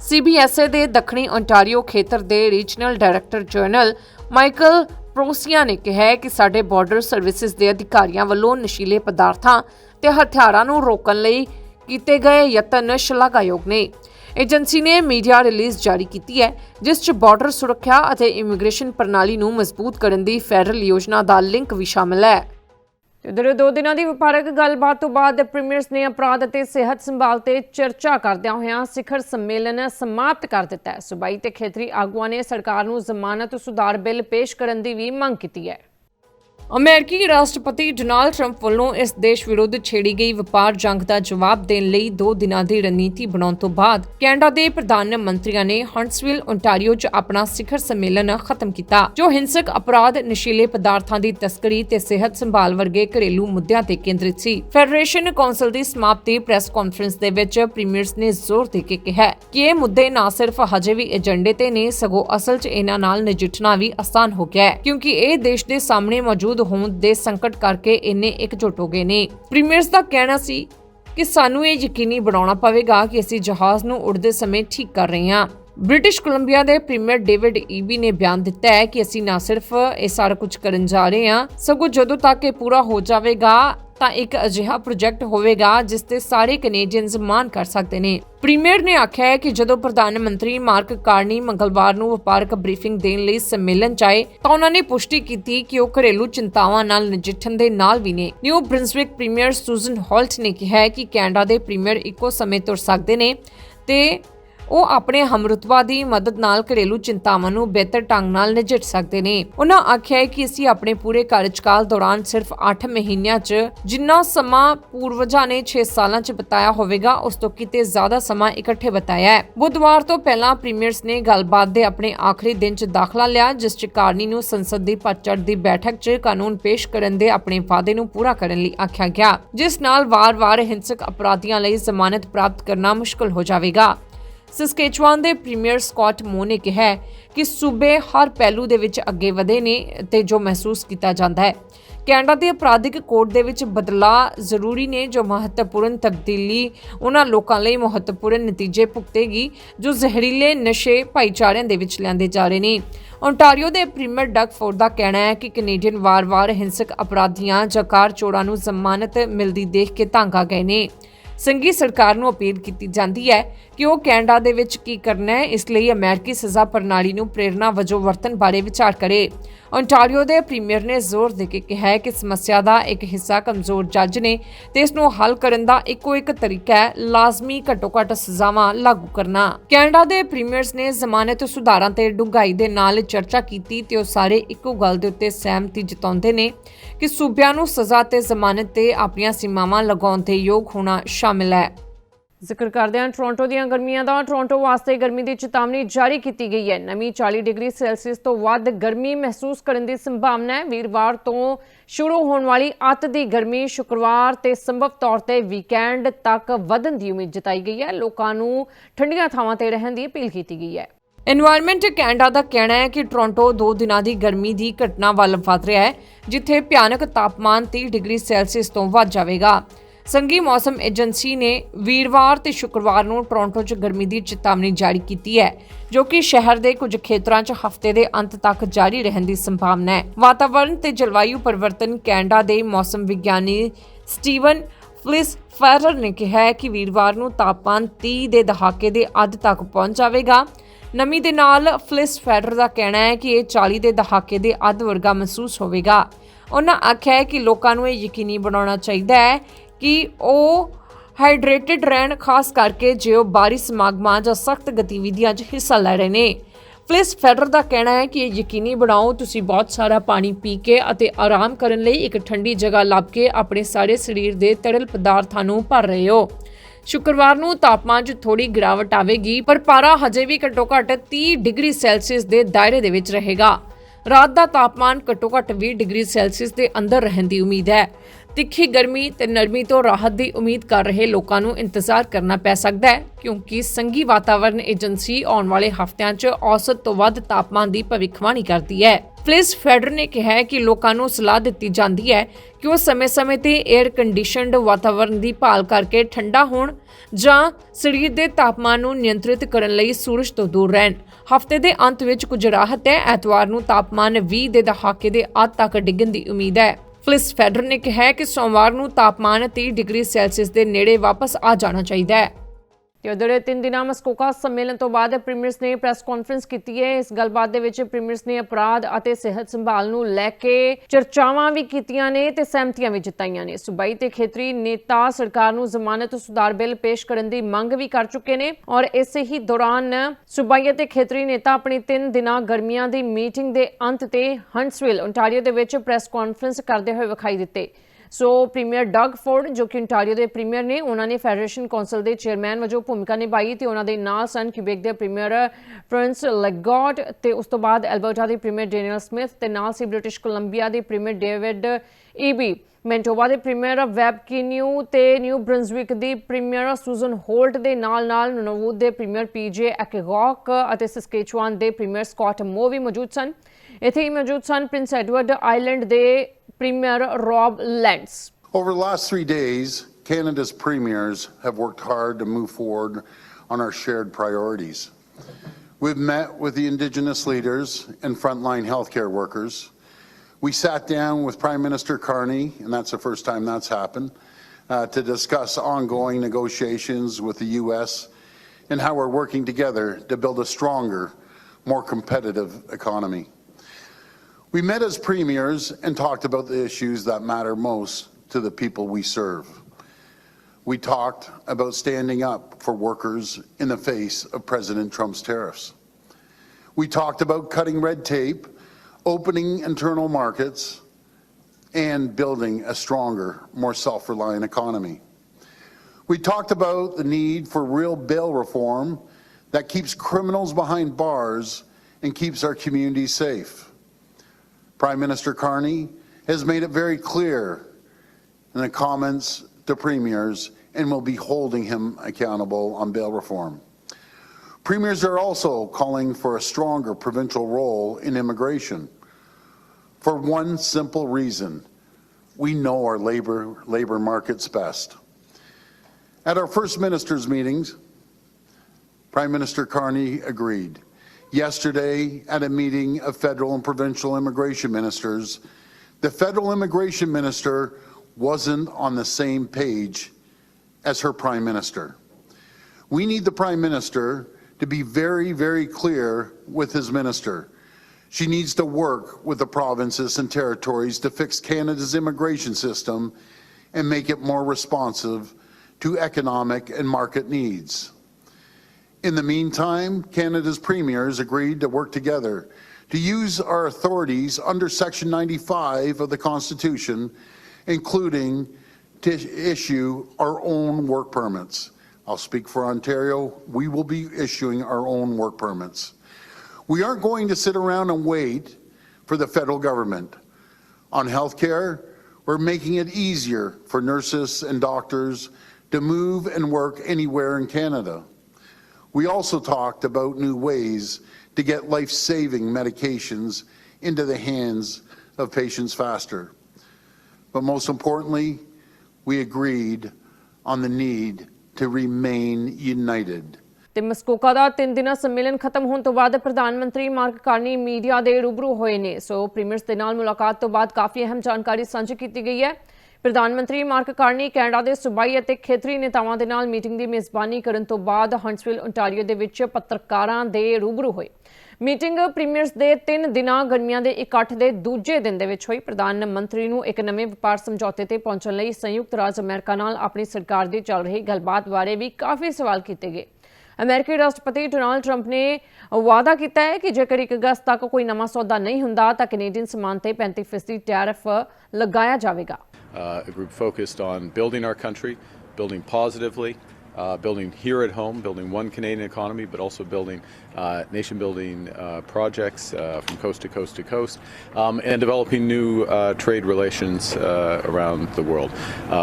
ਸੀਬੀਐਸਏ ਦੇ ਦੱਖਣੀ ਓਨਟਾਰੀਓ ਖੇਤਰ ਦੇ ਰੀਜਨਲ ਡਾਇਰੈਕਟਰ ਜਨਰਲ ਮਾਈਕਲ ਪ੍ਰੋਸੀਆ ਨੇ ਕਿਹਾ ਕਿ ਸਾਡੇ ਬਾਰਡਰ ਸਰਵਿਸਿਜ਼ ਦੇ ਅਧਿਕਾਰੀਆਂ ਵੱਲੋਂ ਨਸ਼ੀਲੇ ਪਦਾਰਥਾਂ ਤੇ ਹਥਿਆਰਾਂ ਨੂੰ ਰੋਕਣ ਲਈ ਕੀਤੇ ਗਏ ਯਤਨ ਸ਼ਲਾਘਾਯੋਗ ਨੇ। ਏਜੰਸੀ ਨੇ ਮੀਡੀਆ ਰਿਲੀਜ਼ ਜਾਰੀ ਕੀਤੀ ਹੈ, ਜਿਸ 'ਚ ਬਾਰਡਰ ਸੁਰੱਖਿਆ ਅਤੇ ਇਮੀਗ੍ਰੇਸ਼ਨ ਪ੍ਰਣਾਲੀ ਨੂੰ ਮਜ਼ਬੂਤ ਕਰਨ ਦੀ ਫੈਡਰਲ ਯੋਜਨਾ ਦਾ ਲਿੰਕ ਵੀ ਸ਼ਾਮਲ ਹੈ। ਇਧਰ ਦੋ ਦਿਨਾਂ ਦੀ ਵਪਾਰਕ ਗੱਲਬਾਤ ਤੋਂ ਬਾਅਦ ਪ੍ਰੀਮੀਅਰਸ ਨੇ ਅਪਰਾਧ ਅਤੇ ਸਿਹਤ ਸੰਭਾਲ ਤੇ ਚਰਚਾ ਕਰਦਿਆਂ ਹੋਇਆਂ ਸਿਖਰ ਸੰਮੇਲਨ ਸਮਾਪਤ ਕਰ ਦਿੱਤਾ ਹੈ। ਸੂਬਾਈ ਤੇ ਖੇਤਰੀ ਆਗੂਆਂ ਨੇ ਸਰਕਾਰ ਨੂੰ ਜ਼ਮਾਨਤ ਸੁਧਾਰ ਬਿੱਲ ਪੇਸ਼ ਕਰਨ ਦੀ ਵੀ ਮੰਗ ਕੀਤੀ ਹੈ। ਅਮਰੀਕੀ ਰਾਸ਼ਟਰਪਤੀ ਡੋਨਾਲਡ ਟਰੰਪ ਵੱਲੋਂ ਇਸ ਦੇਸ਼ ਵਿਰੁੱਧ ਛੇੜੀ ਗਈ ਵਪਾਰ ਜੰਗ ਦਾ ਜਵਾਬ ਦੇਣ ਲਈ ਦੋ ਦਿਨਾਂ ਦੀ ਰਣਨੀਤੀ ਬਣਾਉਣ ਤੋਂ ਬਾਅਦ ਕੈਨੇਡਾ ਦੇ ਪ੍ਰਧਾਨ ਮੰਤਰੀਆਂ ਨੇ ਹੰਟਸਵਿਲ ਓਨਟਾਰੀਓ 'ਚ ਆਪਣਾ ਸਿਖਰ ਸੰਮੇਲਨ ਖਤਮ ਕੀਤਾ, ਜੋ ਹਿੰਸਕ ਅਪਰਾਧ, ਨਸ਼ੀਲੇ ਪਦਾਰਥਾਂ ਦੀ ਤਸਕਰੀ ਤੇ ਸਿਹਤ ਸੰਭਾਲ ਵਰਗੇ ਘਰੇਲੂ ਮੁੱਦਿਆਂ ਤੇ ਕੇਂਦਰਿਤ ਸੀ। ਫੈਡਰੇਸ਼ਨ ਕੌਂਸਲ ਦੀ ਸਮਾਪਤੀ ਪ੍ਰੈਸ ਕਾਨਫਰੰਸ ਦੇ ਵਿੱਚ ਪ੍ਰੀਮੀਅਰਸ ਨੇ ਜ਼ੋਰ ਦੇ ਕੇ ਕਿਹਾ ਕਿ ਇਹ ਮੁੱਦੇ ਨਾ ਸਿਰਫ ਹਜੇ ਵੀ ਏਜੰਡੇ ਤੇ ਨੇ, ਸਗੋਂ ਅਸਲ 'ਚ ਇਹਨਾਂ ਨਾਲ ਨਜਿੱਠਣਾ ਵੀ ਆਸਾਨ ਹੋ ਗਿਆ ਹੈ, ਕਿਉਂਕਿ ਇਹ ਦੇਸ਼ ਦੇ ਸਾਹਮਣੇ ਮੌਜੂਦ ਹੋਂਦ ਦੇ ਸੰਕਟ ਕਰਕੇ ਇੰਨੇ ਇਕਜੁੱਟ ਹੋ ਗਏ ਨੇ। ਪ੍ਰੀਮੀਅਰਸ ਦਾ ਕਹਿਣਾ ਸੀ ਕਿ ਸਾਨੂੰ ਇਹ ਯਕੀਨੀ ਬਣਾਉਣਾ ਪਵੇਗਾ ਕਿ ਅਸੀਂ ਜਹਾਜ਼ ਨੂੰ ਉੜਦੇ ਸਮੇਂ ਠੀਕ ਕਰ ਰਹੇ ਹਾਂ। ਬ੍ਰਿਟਿਸ਼ ਕੋਲੰਬੀਆ ਦੇ ਪ੍ਰੀਮੀਅਰ ਡੇਵਿਡ ਈਬੀ ਨੇ ਬਿਆਨ ਦਿੱਤਾ ਹੈ ਕਿ ਅਸੀਂ ਨਾ ਸਿਰਫ ਇਹ ਸਾਰਾ ਕੁਝ ਕਰਨ ਜਾ ਰਹੇ ਹਾਂ, ਸਗੋਂ ਜਦੋਂ ਤੱਕ ਇਹ ਪੂਰਾ ਹੋ ਜਾਵੇਗਾ ਤਾਂ ਇੱਕ ਅਜਿਹਾ ਪ੍ਰੋਜੈਕਟ ਹੋਵੇਗਾ ਜਿਸ ਤੇ ਸਾਰੇ ਕੈਨੇਡੀਅਨਸ ਮਾਣ ਕਰ ਸਕਦੇ ਨੇ। ਪ੍ਰੀਮੀਅਰ ਨੇ ਆਖਿਆ ਹੈ ਕਿ ਜਦੋਂ ਪ੍ਰਧਾਨ ਮੰਤਰੀ ਮਾਰਕ ਕਾਰਨੀ ਮੰਗਲਵਾਰ ਨੂੰ ਵਪਾਰਕ ਬਰੀਫਿੰਗ ਦੇਣ ਲਈ ਸੰਮੇਲਨ ਚਾਏ ਤਾਂ ਉਹਨਾਂ ਨੇ ਪੁਸ਼ਟੀ ਕੀਤੀ ਕਿ ਉਹ ਘਰੇਲੂ ਚਿੰਤਾਵਾਂ ਨਾਲ ਨਜਿੱਠਣ ਦੇ ਨਾਲ ਵੀ ਨੇ। New Brunswick premier Susan Holt ਨੇ ਕਿਹਾ ਹੈ ਕਿ ਕੈਨੇਡਾ ਦੇ ਪ੍ਰੀਮੀਅਰ ਇੱਕੋ ਸਮੇਂ ਤੁਰ ਸਕਦੇ ਨੇ ਤੇ ਉਹ ਆਪਣੇ ਹਮਰੁਤਬਾ ਦੀ ਮਦਦ ਨਾਲ ਘਰੇਲੂ ਚਿੰਤਾਵਾਂ ਨੂੰ ਬਿਹਤਰ ਢੰਗ ਨਾਲ ਨਜਿੱਠ ਸਕਦੇ ਨੇ। ਉਹਨਾਂ ਆਖਿਆ ਹੈ ਕਿ ਅਸੀਂ ਆਪਣੇ ਪੂਰੇ ਕਾਰਜਕਾਲ ਦੌਰਾਨ ਸਿਰਫ 8 ਮਹੀਨਿਆਂ 'ਚ ਜਿੰਨਾ ਸਮਾਂ ਪੂਰਵਜਾਂ ਨੇ 6 ਸਾਲਾਂ 'ਚ ਬਿਤਾਇਆ ਹੋਵੇਗਾ, ਉਸ ਤੋਂ ਕਿਤੇ ਜ਼ਿਆਦਾ ਸਮਾਂ ਇਕੱਠੇ ਬਿਤਾਇਆ ਹੈ। ਬੁੱਧਵਾਰ ਤੋਂ ਪਹਿਲਾਂ ਪ੍ਰੀਮੀਅਰਸ ਨੇ ਗੱਲਬਾਤ ਦੇ ਆਪਣੇ ਆਖਰੀ ਦਿਨ 'ਚ ਦਾਖਲਾ ਲਿਆ, ਜਿਸ 'ਚ ਕਾਰਨੀ ਨੂੰ ਸੰਸਦ ਦੀ ਪਤਝੜ ਦੀ ਬੈਠਕ 'ਚ ਕਾਨੂੰਨ ਪੇਸ਼ ਕਰਨ ਦੇ ਆਪਣੇ ਵਾਅਦੇ ਨੂੰ ਪੂਰਾ ਕਰਨ ਲਈ ਆਖਿਆ ਗਿਆ, ਜਿਸ ਨਾਲ ਵਾਰ-ਵਾਰ ਹਿੰਸਕ ਅਪਰਾਧੀਆਂ ਲਈ ਜ਼ਮਾਨਤ ਪ੍ਰਾਪਤ ਕਰਨਾ ਮੁਸ਼ਕਲ ਹੋ ਜਾਵੇਗਾ। ਸਸਕੇਚੁਆਨ ਦੇ ਪ੍ਰੀਮੀਅਰ ਸਕਾਟ ਮੋ ਨੇ ਕਿਹਾ ਕਿ ਸੂਬੇ ਹਰ ਪਹਿਲੂ ਦੇ ਵਿੱਚ ਅੱਗੇ ਵਧੇ ਨੇ ਤੇ ਜੋ ਮਹਿਸੂਸ ਕੀਤਾ ਜਾਂਦਾ ਹੈ। ਕੈਨੇਡਾ ਦੇ ਅਪਰਾਧਿਕ ਕੋਡ ਦੇ ਵਿੱਚ ਬਦਲਾਅ ਜ਼ਰੂਰੀ ਨੇ ਜੋ ਮਹੱਤਵਪੂਰਨ ਤਬਦੀਲੀ ਉਹਨਾਂ ਲੋਕਾਂ ਲਈ ਮਹੱਤਵਪੂਰਨ ਨਤੀਜੇ ਭੁਗਤੇਗੀ ਜੋ ਜ਼ਹਿਰੀਲੇ ਨਸ਼ੇ ਭਾਈਚਾਰਿਆਂ ਦੇ ਵਿੱਚ ਲਿਆਂਦੇ ਜਾ ਰਹੇ ਨੇ। ਓਨਟਾਰੀਓ ਦੇ ਪ੍ਰੀਮੀਅਰ ਡਗ ਫੋਰਡ ਦਾ ਕਹਿਣਾ ਹੈ ਕਿ ਕੈਨੇਡੀਅਨ ਵਾਰ-ਵਾਰ ਹਿੰਸਕ ਅਪਰਾਧੀਆਂ ਜਾਂ ਕਾਰ ਚੋਰਾਂ ਨੂੰ ਜ਼ਮਾਨਤ ਮਿਲਦੀ ਦੇਖ ਕੇ ਤਾਂਗਾ ਗਏ ਨੇ। ਸੰਘੀ ਸਰਕਾਰ ਨੂੰ ਅਪੀਲ ਕੀਤੀ ਜਾਂਦੀ ਹੈ ਕਿ ਉਹ ਕੈਨੇਡਾ ਦੇ ਵਿੱਚ ਕੀ ਕਰਨਾ ਹੈ, ਇਸ ਲਈ ਅਮਰੀਕੀ ਸਜ਼ਾ ਪ੍ਰਣਾਲੀ ਨੂੰ ਪ੍ਰੇਰਣਾ ਵਜੋਂ ਵਰਤਣ ਬਾਰੇ ਵਿਚਾਰ ਕਰੇ। ਓਨਟਾਰੀਓ ਦੇ ਪ੍ਰੀਮੀਅਰ ਨੇ ਜ਼ੋਰ ਦੇ ਕੇ ਕਿਹਾ ਹੈ ਕਿ ਸਮੱਸਿਆ ਦਾ ਇੱਕ ਹਿੱਸਾ ਕਮਜ਼ੋਰ ਜੱਜ ਨੇ ਤੇ ਇਸ ਨੂੰ ਹੱਲ ਕਰਨ ਦਾ ਇੱਕੋ ਇੱਕ ਤਰੀਕਾ ਹੈ, ਲਾਜ਼ਮੀ ਘੱਟੋ-ਘੱਟ ਸਜ਼ਾਵਾਂ ਲਾਗੂ ਕਰਨਾ। ਕੈਨੇਡਾ ਦੇ ਪ੍ਰੀਮੀਅਰਸ ਨੇ ਜ਼ਮਾਨਤ ਸੁਧਾਰਾਂ ਤੇ ਡੂੰਘਾਈ ਦੇ ਨਾਲ ਚਰਚਾ ਕੀਤੀ ਤੇ ਉਹ ਸਾਰੇ ਇੱਕੋ ਗੱਲ ਦੇ ਉੱਤੇ ਸਹਿਮਤੀ ਜਤਾਉਂਦੇ ਨੇ ਕਿ ਸੂਬਿਆਂ ਨੂੰ ਸਜ਼ਾ ਤੇ ਜ਼ਮਾਨਤ ਤੇ ਆਪਣੀਆਂ ਸੀਮਾਵਾਂ ਲਗਾਉਣ ਦੇ ਯੋਗ ਹੋਣਾ ਸ਼ਾਮਿਲ ਹੈ। ਜ਼ਿਕਰ ਕਰਦਿਆਂ ਟੋਰਾਂਟੋ ਦੀਆਂ ਗਰਮੀਆਂ ਦਾ ਟੋਰਾਂਟੋ ਵਾਸਤੇ ਗਰਮੀ ਦੀ ਚੇਤਾਵਨੀ ਜਾਰੀ ਕੀਤੀ ਗਈ ਹੈ। ਨਵੀਂ 40 ਡਿਗਰੀ ਸੈਲਸੀਅਸ ਤੋਂ ਵੱਧ ਗਰਮੀ ਮਹਿਸੂਸ ਕਰਨ ਦੀ ਸੰਭਾਵਨਾ ਹੈ। ਵੀਰਵਾਰ ਤੋਂ ਸ਼ੁਰੂ ਹੋਣ ਵਾਲੀ ਅੱਤ ਦੀ ਗਰਮੀ ਸ਼ੁੱਕਰਵਾਰ ਤੇ ਸੰਭਵ ਤੌਰ ਤੇ ਵੀਕਐਂਡ ਤੱਕ ਵਧਣ ਦੀ ਉਮੀਦ ਜਤਾਈ ਗਈ ਹੈ। ਲੋਕਾਂ ਨੂੰ ਠੰਡੀਆਂ ਥਾਵਾਂ ਤੇ ਰਹਿਣ ਦੀ ਅਪੀਲ ਕੀਤੀ ਗਈ ਹੈ। এনवायरमेंट ਕੈਨੇਡਾ ਦਾ ਕਹਿਣਾ ਹੈ ਕਿ ਟੋਰਾਂਟੋ 2 ਦਿਨਾਂ ਦੀ ਗਰਮੀ ਦੀ ਘਟਨਾ ਵੱਲ ਵਧ ਰਿਹਾ ਹੈ, ਜਿੱਥੇ ਭਿਆਨਕ ਤਾਪਮਾਨ 30 ਡਿਗਰੀ ਸੈਲਸੀਅਸ ਤੋਂ ਵੱਧ ਜਾਵੇਗਾ। ਸੰਘੀ ਮੌਸਮ ਏਜੰਸੀ ਨੇ ਵੀਰਵਾਰ ਤੇ ਸ਼ੁੱਕਰਵਾਰ ਨੂੰ ਟੋਰਾਂਟੋ 'ਚ ਗਰਮੀ ਦੀ ਚੇਤਾਵਨੀ ਜਾਰੀ ਕੀਤੀ ਹੈ, ਜੋ ਕਿ ਸ਼ਹਿਰ ਦੇ ਕੁਝ ਖੇਤਰਾਂ 'ਚ ਹਫ਼ਤੇ ਦੇ ਅੰਤ ਤੱਕ ਜਾਰੀ ਰਹਿਣ ਦੀ ਸੰਭਾਵਨਾ ਹੈ। ਵਾਤਾਵਰਣ ਤੇ ਜਲਵਾਯੂ ਪਰਿਵਰਤਨ ਕੈਨੇਡਾ ਦੇ ਮੌਸਮ ਵਿਗਿਆਨੀ ਸਟੀਵਨ ਫਲਿਸ ਫੈਰਰ ਨੇ ਕਿਹਾ ਹੈ ਕਿ ਵੀਰਵਾਰ ਨੂੰ ਤਾਪਮਾਨ 30 ਦੇ ਦਹਾਕੇ ਦੇ ਅੱਧ ਤੱਕ ਪਹੁੰਚ ਜਾਵੇਗਾ। ਨਮੀ ਦੇ ਨਾਲ ਫਲਿਸ ਫੈਡਰ ਦਾ ਕਹਿਣਾ ਹੈ ਕਿ ਇਹ 40 ਦੇ ਦਹਾਕੇ ਦੇ ਅੱਧ ਵਰਗਾ ਮਹਿਸੂਸ ਹੋਵੇਗਾ। ਉਹਨਾਂ ਆਖਿਆ ਹੈ ਕਿ ਲੋਕਾਂ ਨੂੰ ਇਹ ਯਕੀਨੀ ਬਣਾਉਣਾ ਚਾਹੀਦਾ ਹੈ ਕਿ ਉਹ ਹਾਈਡਰੇਟਿਡ ਰਹਿਣ, ਖਾਸ ਕਰਕੇ ਜੇ ਉਹ ਬਾਹਰੀ ਸਮਾਗਮਾਂ ਜਾਂ ਸਖਤ ਗਤੀਵਿਧੀਆਂ 'ਚ ਹਿੱਸਾ ਲੈ ਰਹੇ ਨੇ। ਫਲਿਸ ਫੈਡਰ ਦਾ ਕਹਿਣਾ ਹੈ ਕਿ ਇਹ ਯਕੀਨੀ ਬਣਾਓ, ਤੁਸੀਂ ਬਹੁਤ ਸਾਰਾ ਪਾਣੀ ਪੀ ਕੇ ਅਤੇ ਆਰਾਮ ਕਰਨ ਲਈ ਇੱਕ ਠੰਡੀ ਜਗ੍ਹਾ ਲੱਭ ਕੇ ਆਪਣੇ ਸਾਰੇ ਸਰੀਰ ਦੇ ਤਰਲ ਪਦਾਰਥਾਂ ਨੂੰ ਭਰ ਰਹੇ ਹੋ। ਸ਼ੁੱਕਰਵਾਰ ਨੂੰ ਤਾਪਮਾਨ 'ਚ ਥੋੜੀ ਗਿਰਾਵਟ ਆਵੇਗੀ, ਪਰ ਪਾਰਾ ਹਜੇ ਵੀ ਘੱਟੋ-ਘੱਟ 30 ਡਿਗਰੀ ਸੈਲਸੀਅਸ ਦੇ ਦਾਇਰੇ ਦੇ ਵਿੱਚ ਰਹੇਗਾ। ਰਾਤ ਦਾ ਤਾਪਮਾਨ ਘੱਟੋ-ਘੱਟ 20 ਡਿਗਰੀ ਸੈਲਸੀਅਸ ਦੇ ਅੰਦਰ ਰਹਿਣ ਦੀ ਉਮੀਦ ਹੈ। ਤਿੱਖੀ ਗਰਮੀ ਤੇ ਨਰਮੀ ਤੋਂ ਰਾਹਤ ਦੀ ਉਮੀਦ ਕਰ ਰਹੇ ਲੋਕਾਂ ਨੂੰ ਇੰਤਜ਼ਾਰ ਕਰਨਾ ਪੈ ਸਕਦਾ ਹੈ, ਕਿਉਂਕਿ ਸੰਘੀ ਵਾਤਾਵਰਣ ਏਜੰਸੀ ਆਉਣ ਵਾਲੇ ਹਫ਼ਤਿਆਂ 'ਚ ਔਸਤ ਤੋਂ ਵੱਧ ਤਾਪਮਾਨ ਦੀ ਭਵਿੱਖਬਾਣੀ ਕਰਦੀ ਹੈ। ਫਲਿਸ ਫੈਡਰ ਨੇ ਕਿਹਾ ਹੈ ਕਿ ਲੋਕਾਂ ਨੂੰ ਸਲਾਹ ਦਿੱਤੀ ਜਾਂਦੀ ਹੈ ਕਿ ਉਹ ਸਮੇਂ-ਸਮੇਂ ਤੇ 에ਅਰ ਕੰਡੀਸ਼ਨਡ ਵਾਤਾਵਰਣ ਦੀ ਭਾਲ ਕਰਕੇ ਠੰਡਾ ਹੋਣ ਜਾਂ ਸਰੀਰ ਦੇ ਤਾਪਮਾਨ ਨੂੰ ਨਿਯੰਤਰਿਤ ਕਰਨ ਲਈ ਸੂਰਜ ਤੋਂ ਦੂਰ ਰਹਿਣ। ਹਫ਼ਤੇ ਦੇ ਅੰਤ ਵਿੱਚ ਕੁਝ ਰਾਹਤ ਹੈ। ਐਤਵਾਰ ਨੂੰ ਤਾਪਮਾਨ 20 ਦੇ ਦਹਾਕੇ ਦੇ ਅੱਧ ਤੱਕ ਡਿੱਗਣ ਦੀ ਉਮੀਦ ਹੈ। ਫਲਿਸ ਫੈਡਰ ਨੇ ਕਿਹਾ ਕਿ ਸੋਮਵਾਰ ਨੂੰ ਤਾਪਮਾਨ 30 ਡਿਗਰੀ ਸੈਲਸੀਅਸ ਦੇ ਨੇੜੇ ਵਾਪਸ ਆ ਜਾਣਾ ਚਾਹੀਦਾ ਹੈ। ਤੇ ਉਧਰ ਤਿੰਨ ਦਿਨਾਂ ਮਸਕੋਕਾ ਸੰਮੇਲਨ ਤੋਂ ਬਾਅਦ ਪ੍ਰੀਮੀਅਰਸ ਨੇ ਪ੍ਰੈਸ ਕਾਨਫਰੰਸ ਕੀਤੀ ਹੈ। ਇਸ ਗੱਲਬਾਤ ਦੇ ਵਿੱਚ ਪ੍ਰੀਮੀਅਰਸ ਨੇ ਅਪਰਾਧ ਅਤੇ ਸਿਹਤ ਸੰਭਾਲ ਨੂੰ ਲੈ ਕੇ ਚਰਚਾਵਾਂ ਵੀ ਕੀਤੀਆਂ ਨੇ ਤੇ ਸਹਿਮਤੀਆਂ ਵੀ ਜਤਾਈਆਂ ਨੇ। ਸੂਬਾਈ ਤੇ ਖੇਤਰੀ ਨੇਤਾ ਸਰਕਾਰ ਨੂੰ ਜ਼ਮਾਨਤ ਸੁਧਾਰ ਬਿੱਲ ਪੇਸ਼ ਕਰਨ ਦੀ ਮੰਗ ਵੀ ਕਰ ਚੁੱਕੇ ਨੇ ਔਰ ਇਸੇ ਹੀ ਦੌਰਾਨ ਸੂਬਾਈ ਅਤੇ ਖੇਤਰੀ ਨੇਤਾ ਆਪਣੀ ਤਿੰਨ ਦਿਨਾਂ ਗਰਮੀਆਂ ਦੀ ਮੀਟਿੰਗ ਦੇ ਅੰਤ ਤੇ ਹੰਟਸਵਿਲ ਓਨਟਾਰੀਓ ਦੇ ਵਿੱਚ ਪ੍ਰੈਸ ਕਾਨਫਰੰਸ ਕਰਦੇ ਹੋਏ ਵਿਖਾਈ ਦਿੱਤੇ। ਸੋ ਪ੍ਰੀਮੀਅਰ ਡਗ ਫੋਰਡ, ਜੋ ਕਿ ontario ਦੇ ਪ੍ਰੀਮੀਅਰ ਨੇ, ਉਹਨਾਂ ਨੇ ਫੈਡਰੇਸ਼ਨ ਕੌਂਸਲ ਦੇ ਚੇਅਰਮੈਨ ਵਜੋਂ ਭੂਮਿਕਾ ਨਿਭਾਈ ਤੇ ਉਹਨਾਂ ਦੇ ਨਾਲ ਸਨ ਕਿਬੇਕ ਦੇ ਪ੍ਰੀਮੀਅਰ ਪ੍ਰਿੰਸ ਲੈਗਾਟ ਤੇ ਉਸ ਤੋਂ ਬਾਅਦ ਐਲਬਰਟਾ ਦੇ ਪ੍ਰੀਮੀਅਰ ਡੈਨੀਅਲ ਸਮਿਥ ਤੇ ਨਾਲ ਸੀ ਬ੍ਰਿਟਿਸ਼ ਕੋਲੰਬੀਆ ਦੇ ਪ੍ਰੀਮੀਅਰ ਡੇਵਿਡ ਈਬੀ। ਮੈਂਟੋਵਾ ਦੇ ਪ੍ਰੀਮੀਅਰ ਵੈਬ ਕਿਨਿਊ ਤੇ ਨਿਊ ਬ੍ਰਿੰਜ਼ਵਿਕ ਦੀ ਪ੍ਰੀਮੀਅਰ ਸੁਜ਼ਨ ਹੋਲਟ ਦੇ ਨਾਲ ਨਾਲ ਨੁਨਵੂਦ ਦੇ ਪ੍ਰੀਮੀਅਰ ਪੀਜੇ ਐਕਗੌਕ ਅਤੇ ਸਸਕੇਚੁਆਨ ਦੇ ਪ੍ਰੀਮੀਅਰ ਸਕਾਟ ਮੋ ਵੀ ਮੌਜੂਦ ਸਨ। ਇੱਥੇ ਹੀ ਮੌਜੂਦ ਸਨ ਪ੍ਰਿੰਸ ਐਡਵਰਡ ਆਈਲੈਂਡ ਦੇ Premier Rob Lentz. Over the last three days, Canada's premiers have worked hard to move forward on our shared priorities. We've met with the Indigenous leaders and frontline healthcare workers. We sat down with Prime Minister Carney, and that's the first time that's happened, uh, to discuss ongoing negotiations with the U.S. and how we're working together to build a stronger, more competitive economy. We met as premiers and talked about the issues that matter most to the people we serve. We talked about standing up for workers in the face of President Trump's tariffs. We talked about cutting red tape, opening internal markets, and building a stronger, more self reliant economy. We talked about the need for real bail reform that keeps criminals behind bars and keeps our communities safe. Prime Minister Carney has made it very clear in the comments to premiers and will be holding him accountable on bail reform. Premiers are also calling for a stronger provincial role in immigration for one simple reason. We know our labor, labor markets best. At our first ministers' meetings, Prime Minister Carney agreed. Yesterday, at a meeting of federal and provincial immigration ministers, the federal immigration minister wasn't on the same page as her prime minister. We need the prime minister to be very, very clear with his minister. She needs to work with the provinces and territories to fix Canada's immigration system and make it more responsive to economic and market needs. In the meantime, Canada's premiers agreed to work together to use our authorities under Section 95 of the Constitution, including to issue our own work permits. I'll speak for Ontario. We will be issuing our own work permits. We aren't going to sit around and wait for the federal government. On healthcare, we're making it easier for nurses and doctors to move and work anywhere in Canada. We also talked about new ways to get life saving medications into the hands of patients faster. But most importantly, we agreed on the need to remain united. ਤੇ ਮਸਕੋਕਾ ਦਾ ਤਿੰਨ ਦਿਨਾ ਸੰਮੇਲਨ ਖਤਮ ਹੋਣ ਤੋਂ ਬਾਅਦ ਪ੍ਰਧਾਨ ਮੰਤਰੀ ਮਾਰਕ ਕਾਰਨੀ ਮੀਡੀਆ ਦੇ ਰੂਬਰੂ ਹੋਏ ਨੇ ਸੋ ਪ੍ਰੀਮੀਅਰਸ ਦੇ ਨਾਲ ਮੁਲਾਕਾਤ ਤੋਂ ਬਾਅਦ ਕਾਫੀ ਅਹਿਮ ਜਾਣਕਾਰੀ ਸਾਂਝੀ ਕੀਤੀ ਗਈ ਹੈ ਪ੍ਰਧਾਨ ਮੰਤਰੀ ਮਾਰਕ ਕਾਰਨੀ ਕੈਨੇਡਾ ਦੇ ਸੂਬਾਈ ਅਤੇ ਖੇਤਰੀ ਨੇਤਾਵਾਂ ਦੇ ਨਾਲ ਮੀਟਿੰਗ ਦੀ ਮੇਜ਼ਬਾਨੀ ਕਰਨ ਤੋਂ ਬਾਅਦ ਹੰਟਸਵਿਲ ਓਨਟਾਰੀਓ ਦੇ ਵਿੱਚ ਪੱਤਰਕਾਰਾਂ ਦੇ ਰੂਬਰੂ ਹੋਏ। ਮੀਟਿੰਗ ਪ੍ਰੀਮੀਅਰਸ ਦੇ 3 ਦਿਨਾਂ ਗਰਮੀਆਂ ਦੇ ਇਕੱਠ ਦੇ ਦੂਜੇ ਦਿਨ ਦੇ ਵਿੱਚ ਹੋਈ। ਪ੍ਰਧਾਨ ਮੰਤਰੀ ਨੂੰ ਇੱਕ ਨਵੇਂ ਵਪਾਰ ਸਮਝੌਤੇ ਤੇ ਪਹੁੰਚਣ ਲਈ ਸੰਯੁਕਤ ਰਾਜ ਅਮਰੀਕਾ ਨਾਲ ਆਪਣੀ ਸਰਕਾਰ ਦੀ ਚੱਲ ਰਹੀ ਗੱਲਬਾਤ ਬਾਰੇ ਵੀ ਕਾਫੀ ਸਵਾਲ ਕੀਤੇ ਗਏ। ਅਮਰੀਕੀ ਰਾਸ਼ਟਰਪਤੀ ਡੋਨਾਲਡ ਟਰੰਪ ਨੇ ਵਾਅਦਾ ਕੀਤਾ ਹੈ ਕਿ ਜੇਕਰ 1 ਅਗਸਤ ਤੱਕ ਕੋਈ ਨਵਾਂ ਸੌਦਾ ਨਹੀਂ ਹੁੰਦਾ ਤਾਂ ਕੈਨੇਡੀਅਨ ਸਮਾਨ ਤੇ 35% ਟੈਰਿਫ ਲਗਾਇਆ ਜਾਵੇਗਾ। Uh, a group focused on building our country, building positively, uh, building here at home, building one Canadian economy, but also building uh, nation building uh, projects uh, from coast to coast to coast, um, and developing new uh, trade relations around the world.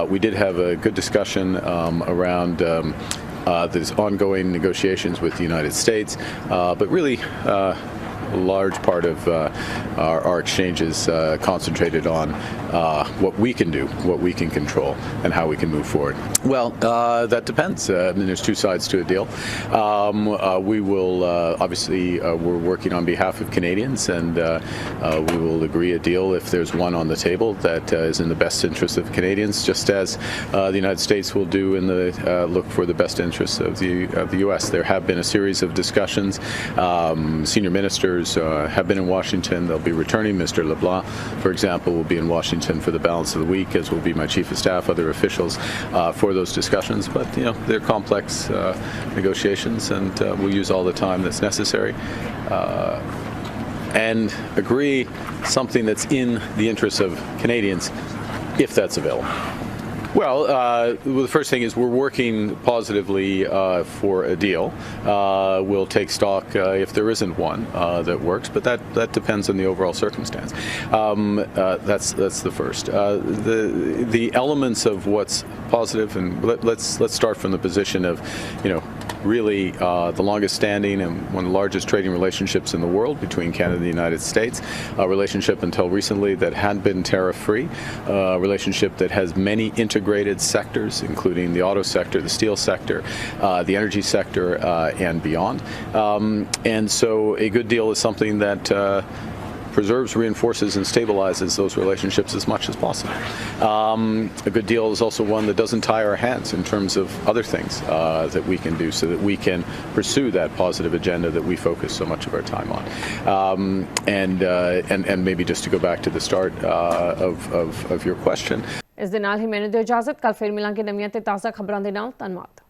We did have a good discussion um, around. Um, there's ongoing negotiations with the United States, but really large part of uh, our, our exchanges uh, concentrated on uh, what we can do, what we can control, and how we can move forward. Well, uh, that depends. Uh, I mean, there's two sides to a deal. Um, we will obviously we're working on behalf of Canadians, and we will agree a deal if there's one on the table that is in the best interest of Canadians, just as the United States will do in the look for the best interests of the of the U.S. There have been a series of discussions. Um, senior ministers uh, have been in Washington. They'll be returning. Mr. LeBlanc, for example, will be in Washington for the balance of the week, as will be my chief of staff, other officials, uh, for those discussions. But you know, they're complex uh, negotiations, and uh, we'll use all the time that's necessary. Uh, and agree something that's in the interests of Canadians if that's available. Well, uh, well, the first thing is we're working positively uh, for a deal. Uh, we'll take stock uh, if there isn't one uh, that works, but that, that depends on the overall circumstance. Um, uh, that's that's the first. The the elements of what's positive, and let, let's let's start from the position of, you know, really uh, the longest standing and one of the largest trading relationships in the world between Canada and the United States. A relationship until recently that had been tariff free, a relationship that has many integrated sectors, including the auto sector, the steel sector, uh, the energy sector, uh, and beyond. Um, and so a good deal is something that Uh, preserves, reinforces, and stabilizes those relationships as much as possible. Um, a good deal is also one that doesn't tie our hands in terms of other things uh, that we can do so that we can pursue that positive agenda that we focus so much of our time on. Um, and, uh, and, and maybe just to go back to the start uh, of, of, of your question, ਇਸ ਦੇ ਨਾਲ ਹੀ ਮੈਨੂੰ ਦਿਓ ਇਜਾਜ਼ਤ ਕੱਲ ਫਿਰ ਮਿਲਾਂਗੇ ਨਵੀਆਂ ਤੇ ਤਾਜ਼ਾ ਖਬਰਾਂ ਦੇ ਨਾਲ ਧੰਨਵਾਦ